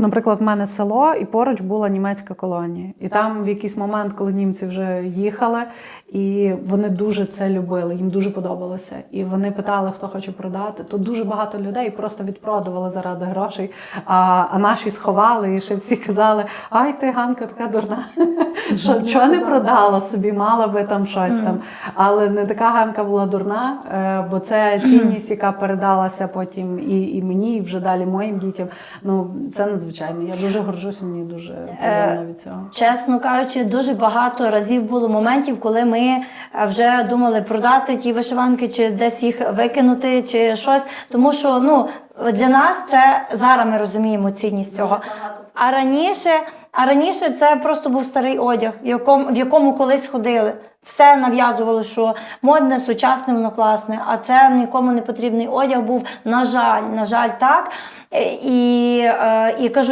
Наприклад, в мене село, і поруч була німецька колонія. І там в якийсь момент, коли німці вже їхали, і вони дуже це любили, їм дуже подобалося. І вони питали, хто хоче продати. То дуже багато людей просто відпродували заради грошей. А, а наші сховали, і ще всі казали: Ай, ти Ганка така дурна. Що чого не продала собі, мала би там щось там. Але не така Ганка була дурна, е, бо це цінність, яка передалася потім і, і мені, і вже далі моїм дітям. Ну це надзвичайно. Я дуже горжуся, мені дуже приємно від цього. Чесно кажучи, дуже багато разів було моментів, коли ми е, вже думали продати ті вишиванки, чи десь їх викинути, чи щось. Тому що ну для нас це зараз ми розуміємо цінність цього. А раніше, а раніше це просто був старий одяг, в якому, в якому колись ходили. Все нав'язували, що модне, сучасне, воно класне, а це нікому не потрібний одяг був. На жаль, на жаль, так. Е, І, е, і кажу,